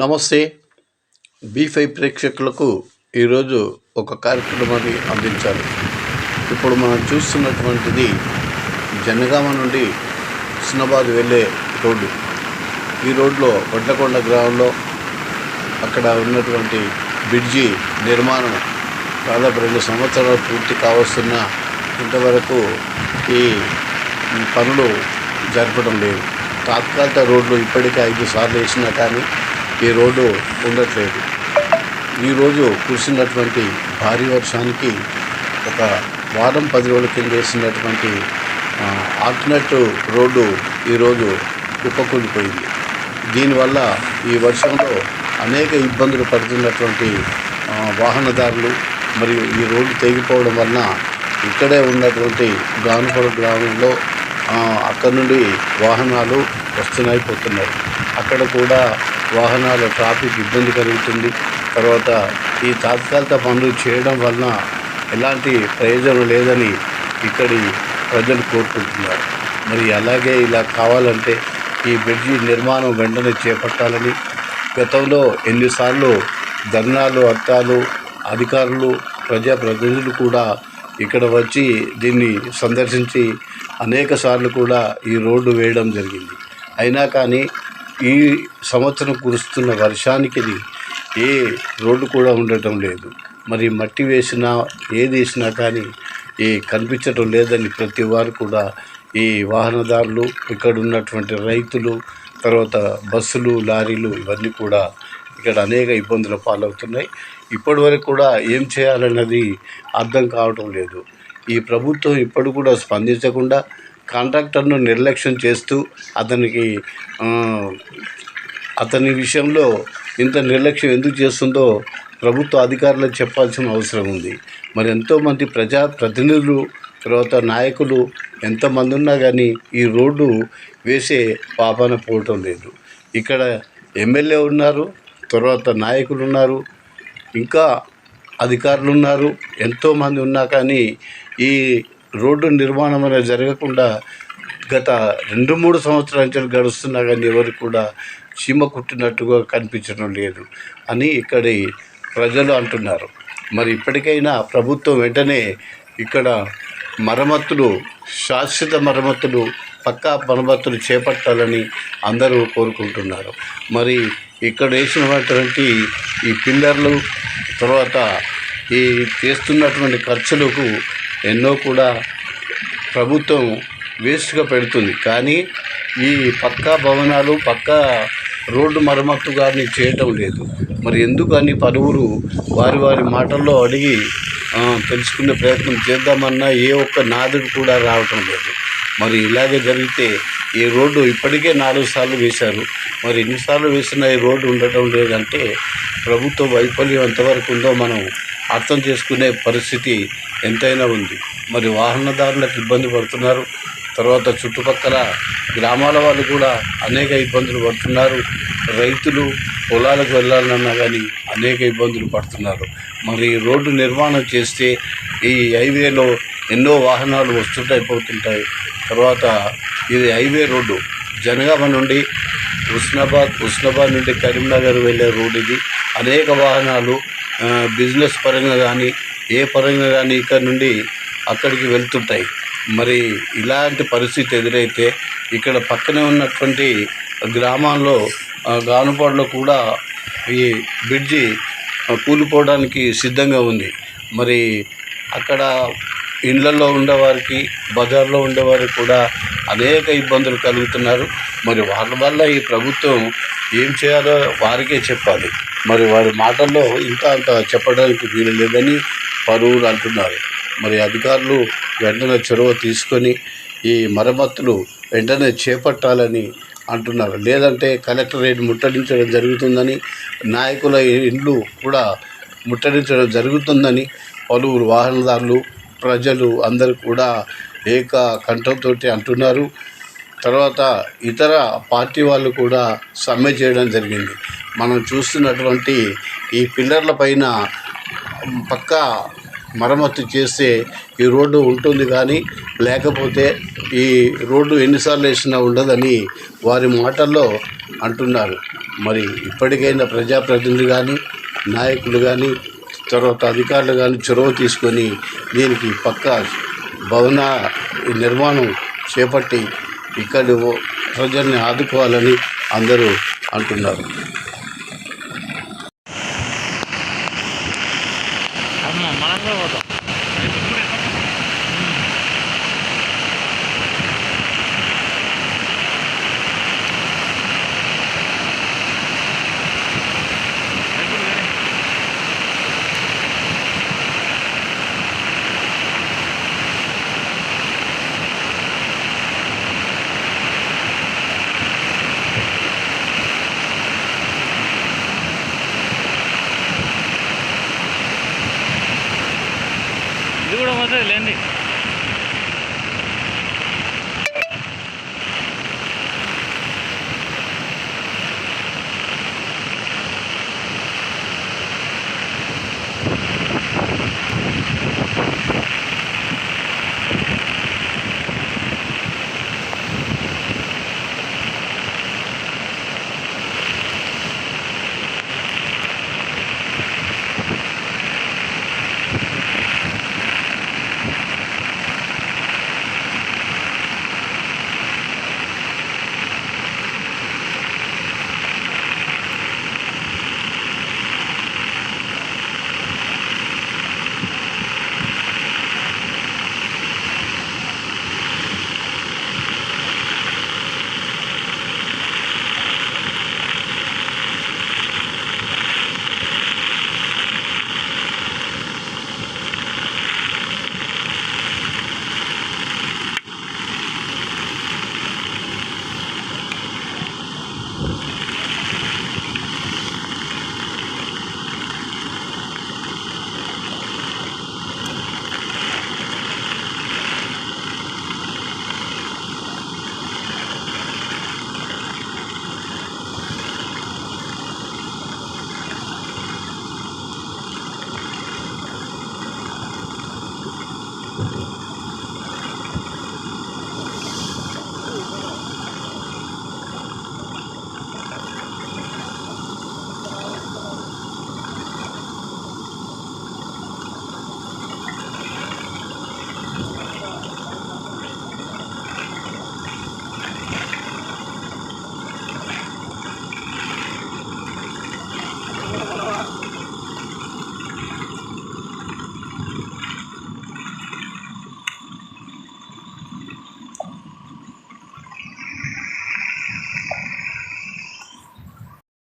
నమస్తే. Be five ప్రేక్షకులకు ఈరోజు ఒక కార్యక్రమాన్ని అందించాలి. ఇప్పుడు మనం చూస్తున్నటువంటిది జనగామ నుండి హుస్నాబాద్ వెళ్ళే రోడ్డు. ఈ రోడ్లో వడ్లకొండ గ్రామంలో అక్కడ ఉన్నటువంటి బ్రిడ్జి నిర్మాణం దాదాపు రెండు సంవత్సరాలు పూర్తి కావస్తున్న ఇంతవరకు ఈ పనులు జరపడం లేదు. తాత్కాలిక రోడ్లు ఇప్పటికే ఐదు సార్లు వేసినా కానీ ఈ రోడ్డు ఉండట్లేదు. ఈరోజు కురిసినటువంటి భారీ వర్షానికి ఒక వారం పది రోజుల కింద వేసినటువంటి ఆల్టర్నేట్ రోడ్డు ఈరోజు కుప్పకూలిపోయింది. దీనివల్ల ఈ వర్షంలో అనేక ఇబ్బందులు పడుతున్నటువంటి వాహనదారులు మరియు ఈ రోడ్డు తెగిపోవడం వలన ఇక్కడే ఉన్నటువంటి గానుపడ గ్రామంలో అక్కడి అక్కడ నుండి వాహనాలు వస్తున్నాయి పోతున్నాయి. అక్కడ కూడా వాహనాల ట్రాఫిక్ ఇబ్బంది కలుగుతుంది. తర్వాత ఈ తాత్కాలిక పనులు చేయడం వలన ఎలాంటి ప్రయోజనం లేదని ఇక్కడి ప్రజలు కోరుకుంటున్నారు. మరి అలాగే ఇలా కావాలంటే ఈ బ్రిడ్జి నిర్మాణం వెంటనే చేపట్టాలని గతంలో ఎన్నిసార్లు ధర్నాలు అర్థాలు అధికారులు ప్రజాప్రతినిధులు కూడా ఇక్కడ వచ్చి దీన్ని సందర్శించి అనేక సార్లు కూడా ఈ రోడ్డు వేయడం జరిగింది. అయినా కానీ ఈ సంవత్సరం కురుస్తున్న వర్షానికి ఏ రోడ్డు కూడా ఉండటం లేదు. మరి మట్టి వేసినా ఏది వేసినా కానీ ఈ కనిపించడం లేదని ప్రతి వారు కూడా ఈ వాహనదారులు ఇక్కడ ఉన్నటువంటి రైతులు తర్వాత బస్సులు లారీలు ఇవన్నీ కూడా ఇక్కడ అనేక ఇబ్బందుల పాలవుతున్నాయి. ఇప్పటి వరకు కూడా ఏం చేయాలన్నది అర్థం కావటం లేదు. ఈ ప్రభుత్వం ఇప్పుడు కూడా స్పందించకుండా కాంట్రాక్టర్ను నిర్లక్ష్యం చేస్తూ అతనికి అతని విషయంలో ఇంత నిర్లక్ష్యం ఎందుకు చేస్తుందో ప్రభుత్వ అధికారులకు చెప్పాల్సిన అవసరం ఉంది. మరి ఎంతోమంది ప్రజా ప్రతినిధులు తర్వాత నాయకులు ఎంతమంది ఉన్నా కానీ ఈ రోడ్డు వేసే పాపాన పోవటం లేదు. ఇక్కడ ఎమ్మెల్యే ఉన్నారు తర్వాత నాయకులు ఉన్నారు ఇంకా అధికారులు ఉన్నారు ఎంతోమంది ఉన్నా కానీ ఈ రోడ్డు నిర్మాణం అనేది జరగకుండా గత రెండు మూడు సంవత్సరాల నుంచి గడుస్తున్నా కానీ ఎవరికి కూడా చీమ కుట్టినట్టుగా కనిపించడం లేదు అని ఇక్కడి ప్రజలు అంటున్నారు. మరి ఇప్పటికైనా ప్రభుత్వం వెంటనే ఇక్కడ మరమ్మతులు శాశ్వత మరమ్మతులు పక్కా మరమ్మతులు చేపట్టాలని అందరూ కోరుకుంటున్నారు. మరి ఇక్కడ వేసినటువంటి ఈ పిల్లర్లు తర్వాత ఈ చేస్తున్నటువంటి ఖర్చులకు ఎన్నో కూడా ప్రభుత్వం వేస్ట్గా పెడుతుంది. కానీ ఈ పక్కా భవనాలు పక్కా రోడ్డు మరమ్మత్తు గారిని చేయటం లేదు. మరి ఎందుకని పలువురు వారి వారి మాటల్లో అడిగి తెలుసుకునే ప్రయత్నం చేద్దామన్నా ఏ ఒక్క నాదుడు కూడా రావటం లేదు. మరి ఇలాగే జరిగితే ఈ రోడ్డు ఇప్పటికే నాలుగు సార్లు వేశారు. మరి ఎన్నిసార్లు వేసినా ఈ రోడ్డు ఉండటం లేదంటే ప్రభుత్వ వైఫల్యం ఎంతవరకు ఉందో మనం అర్థం చేసుకునే పరిస్థితి ఎంతైనా ఉంది. మరి వాహనదారులకు ఇబ్బంది పడుతున్నారు. తర్వాత చుట్టుపక్కల గ్రామాల వాళ్ళు కూడా అనేక ఇబ్బందులు పడుతున్నారు. రైతులు పొలాలకు వెళ్ళాలన్నా కానీ అనేక ఇబ్బందులు పడుతున్నారు. మరి రోడ్డు నిర్మాణం చేస్తే ఈ హైవేలో ఎన్నో వాహనాలు వస్తుంటాయి పోతుంటాయి. తర్వాత ఇది హైవే రోడ్డు. జనగామ నుండి హుస్నాబాద్ హుస్నాబాద్ నుండి కరీంనగర్ వెళ్ళే రోడ్డు ఇది. అనేక వాహనాలు బిజినెస్ పరంగా కానీ ఏ పరంగా కానీ ఇక్కడ నుండి అక్కడికి వెళ్తుంటాయి. మరి ఇలాంటి పరిస్థితి ఎదురైతే ఇక్కడ పక్కనే ఉన్నటువంటి గ్రామాల్లో గానుపాడులో కూడా ఈ బ్రిడ్జి కూలిపోవడానికి సిద్ధంగా ఉంది. మరి అక్కడ ఇండ్లలో ఉండేవారికి బజార్లో ఉండేవారికి కూడా అనేక ఇబ్బందులు కలుగుతున్నారు. మరి వాళ్ళ వల్ల ఈ ప్రభుత్వం ఏం చేయాలో వారికే చెప్పాలి. మరి వారి మాటల్లో ఇంత అంత చెప్పడానికి వీలు లేదని పలువురు అంటున్నారు. మరి అధికారులు వెంటనే చొరవ తీసుకొని ఈ మరమ్మతులు వెంటనే చేపట్టాలని అంటున్నారు. లేదంటే కలెక్టరేట్ ముట్టడించడం జరుగుతుందని నాయకుల ఇండ్లు కూడా ముట్టడించడం జరుగుతుందని పలువురు వాహనదారులు ప్రజలు అందరూ కూడా ఏక కంఠంతో అంటున్నారు. తర్వాత ఇతర పార్టీ వాళ్ళు కూడా సమ్మె చేయడం జరిగింది. మనం చూస్తున్నటువంటి ఈ పిల్లర్ల పైన పక్కా మరమ్మతు చేస్తే ఈ రోడ్డు ఉంటుంది కానీ లేకపోతే ఈ రోడ్డు ఎన్నిసార్లు వేసినా ఉండదని వారి మాటల్లో అంటున్నారు. మరి ఇప్పటికైనా ప్రజాప్రతినిధులు కానీ నాయకులు కానీ తర్వాత అధికారులు కానీ చొరవ తీసుకొని దీనికి పక్క భవన నిర్మాణం చేపట్టి ఇక్కడి ప్రజల్ని ఆదుకోవాలని అందరూ అంటున్నారు. మనం కూడా పోతాం ఇది కూడా పోతుంది లేండి